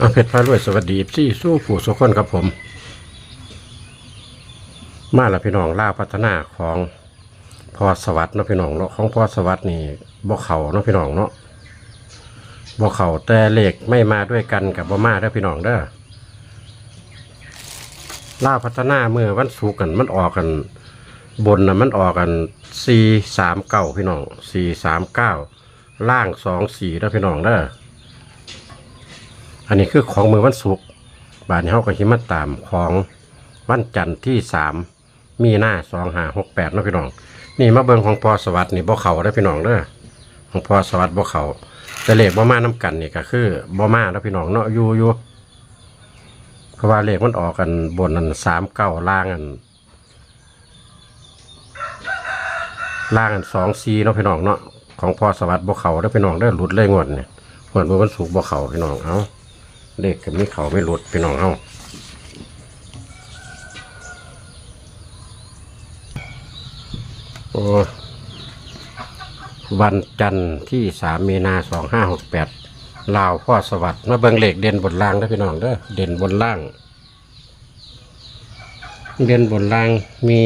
อาเพชรพารวยสวัสดีพี่สู้ผู้สุขคนครับผม มาแล้วพี่น้องล่าพัฒนาของพอสวัสดิ์เนาะพี่น้องเนาะของพอสวัสดิ์นี่บ่เขาเนาะพี่น้องเนาะบ่เขาแต่เลขไม่มาด้วยกันกับบ่มาเด้อพี่น้องเด้อล่าพัฒนาเมื่อวันศุกร์กันมันออกกัน บนนะมันออกกันสี่สามเก้าพี่น้องสี่สามเก้าล่างสองสี่เด้อพี่น้องเด้อ อันนี้คือของมือวันศุกร์บานเขาก็หิมาตามของวันจันทร์ที่สามมีหน้าสองหาหกแปดนะพี่น้อง นี่มาเบิงของพอสวัสดิ์นี่บ่เขาได้พี่น้องเด้อของพอสวัสดิ์บ่เขาแต่เลขบ่มาน้ากันนี่ก็คือบ่มาแล้วพี่น้องเนาะอยู่อยู่เพราะว่าเลขมันออกกันบนนั้นสามเก้าล่างอันล่างอันสองซีเนาะพี่น้องเนาะของพอสวัสดิ์บ่เขาได้พี่น้องเด้อหลุดเลยงวดเนี่ยงวดเมื่อวันศุกบ่เขาพี่น้องเอ้า เลขกับมีเขาไม่หลุดพี่น้องเฮาโอ้วันจันทร์ที่สามมีนาสองห้าหกแปดลาวพ่อสวัสดิ์มาเบิ่งเลขเด่นบนล่างได้พี่น้องเด้อเด่นบนล่าง เด่นบนล่างมี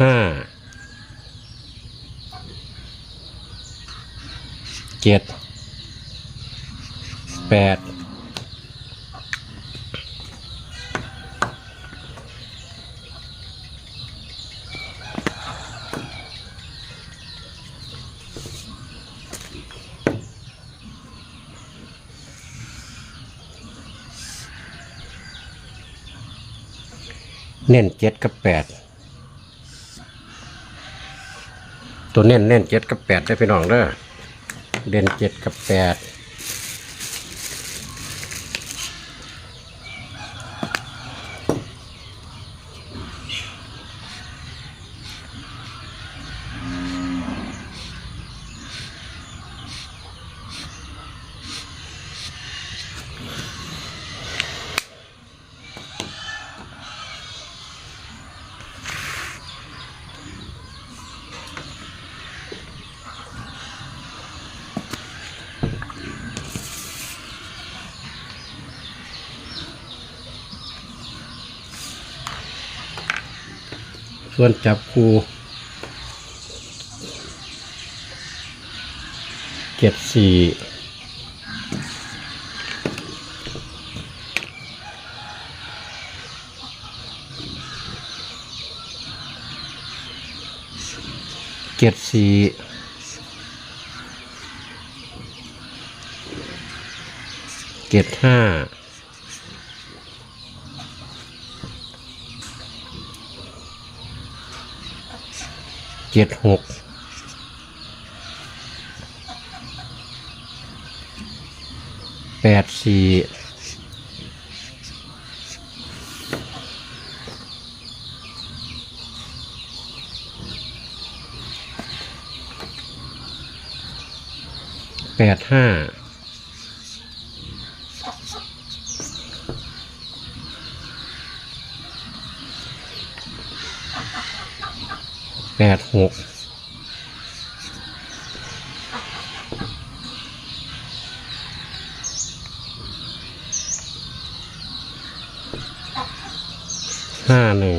ห้าเจ็ด แปดเน้นเจ็ดกับแปดตัวเน้นเน้นเจ็ดกับแปดได้พี่น้องเด้อเด่นเจ็ดกับแปด ส่วนจับคูเจ็ดสี่เจ็ดสี่เจ็ดห้า เจ็ดหกแปดสี่แปดห้า ปดหกห้าหนึ่ง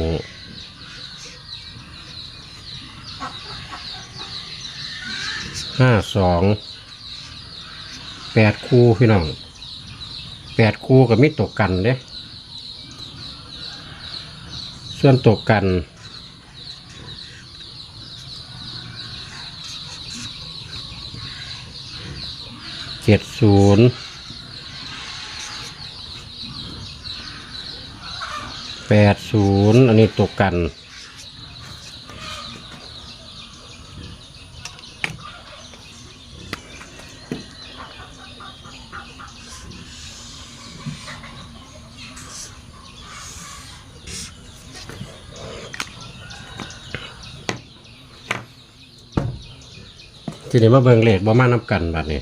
ห้าสองแปดคู่พี่น้องแปดคู่กับมิตกกันเด้ส่วนตกกัน เจ็ดศูนย์แปดศูนย์อันนี้ตกกันทีนี้มาเบิ่งเลขบ่มานับกันบัดนี้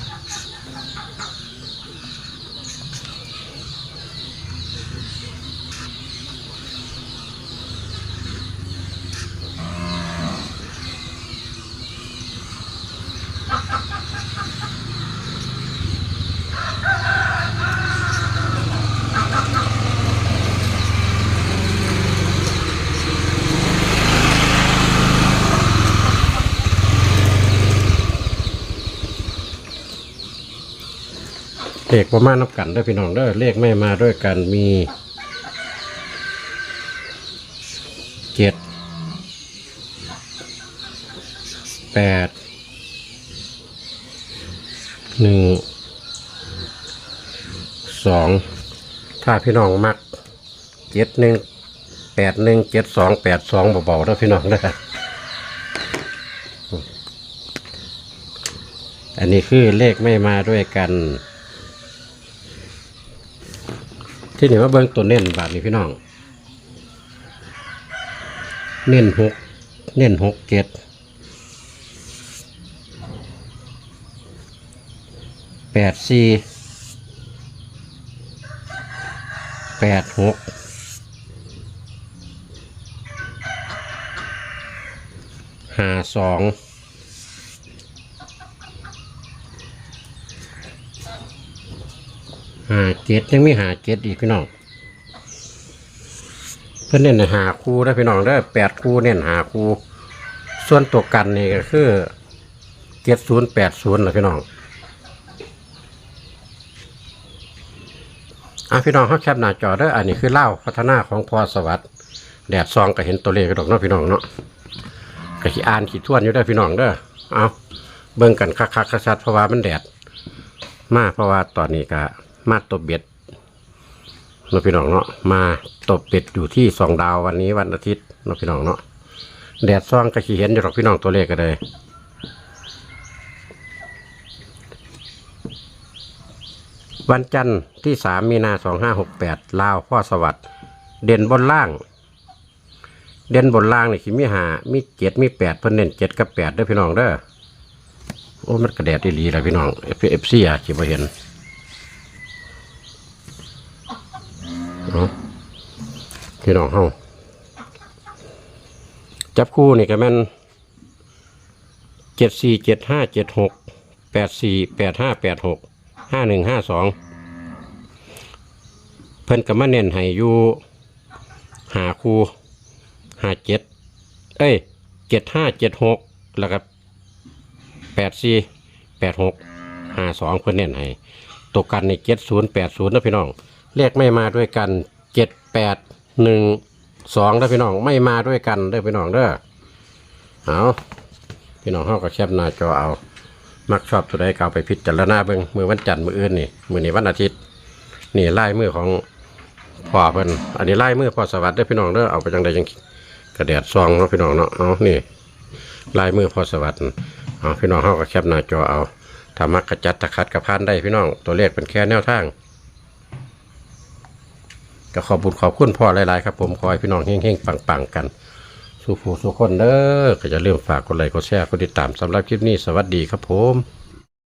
เลขประมาณนับกันเด้พี่น้องเด้อเลขไม่มาด้วยกันมีเจ็ดแปดหนึ่งสองถ้าพี่น้องมักเจ็ดหนึ่งแปดหนึ่งเจ็ดสองแปดสองเบาๆเด้พี่น้องเด้อันนี้คือเลขไม่มาด้วยกัน ที่นี่ว่าเบิ้งตัวเน้นบาทนี้พี่น้อง เน้นหกเน้นหกเจ็ดแปดสี่แปดหกห้าสอง หาเจ็ดยังไม่หาเจ็ดอีกพี่น้องเพื่อนเน้นหาคู่ได้อพี่น้องได้แปดคู่เน้นหาคู่ส่วนตัวกันนี่ก็คือเจ็ดศูนย์แปดศูนย์นะพี่น้องอะพี่น้องเขาแคปหน้าจอเด้ออันนี้คือเล่าพัฒนาของพอสวัสด์แดดซองก็เห็นตัวเลขกระดกเนาะพี่น้องเนาะก็ขีอ่านขีดทวนอยู่ได้พี่น้องเด้อเอาเบิ่งกันคักๆชัดๆเพราะว่ามันแดด มากเพราะว่าตอนนี้ก็ มาตัวเบ็ดเนาพี่น้องเนาะมาตบเป็ดอยู่ที่สองดาววันนี้วันอาทิตย์เนาพี่น้องเนาะแดดซ่องก็ขี่เห็นอยู่หรอกพี่น้องตัวเลขก็เลยวันจันทร์ที่สามมีนาสองห้าหกแปดลาวพ่อสวัสด์เด่นบนล่าง เด่นบนล่างนี่คือมีหามีเจ็ดมีแปดเพิ่นเน้นเจ็ดกับแปดเด้อพี่น้องเด้อโอ้มันกระแดดดีๆเลยพี่น้องเอฟเอฟซีอะคิดว่าเห็น เอาพี่น้องเฮาจับคู่นี่ก็แม่นเจ็ดสี่เจ็ดห้าเจ็ดหกแปดสี่แปดห้าแปดหกห้าหนึ่งห้าสองเพิ่นก็มาเน้นให้อยู่หาคู่หาเจ็ดเอ้ยเจ็ดห้าเจ็ดหกแล้วก็แปดสี่แปดหกห้าสองเพิ่นเน้นให้ตกกันในเจ็ดศูนย์แปดศูนย์นะพี่น้อง เลขไม่มาด้วยกันเจ็ดแปดหนึ่งสองเด้อพี่น้องไม่มาด้วยกันเด้อพี่น้องเด้อเอาพี่น้องเฮาก็แคปหน้าจอเอา มักชอบตัวใดก็เอาไปพิจารณาเบิ่งมือวันจันทร์มืออื่นนี่มือนี้วันอาทิตย์ นี่ไล่มือของพ่อเพิ่นอันนี้ไล่มือพ่อสวัสดิ์เด้อพี่น้องเด้อเอาไปจังใดจังกระแดดซองเนาะพี่น้องเนาะเอานี่ไล่มือพ่อสวัสดิ์เอาพี่น้องเฮาก็แคปหน้าจอเอาถ้ามักกระจัดตะคัดกระพานได้พี่น้องตัวเลขเป็นแค่แนวทาง ก็ขอบคุญขอบคุณพ่อหลายๆครับผมขอให้พี่น้องเฮ้งๆปังๆกันสู้ผู้สู้คนเด้อก็จะเริ่าลืมฝากกดไลค์กดแชร์กดติดตามสำหรับคลิปนี้สวัสดีครับผม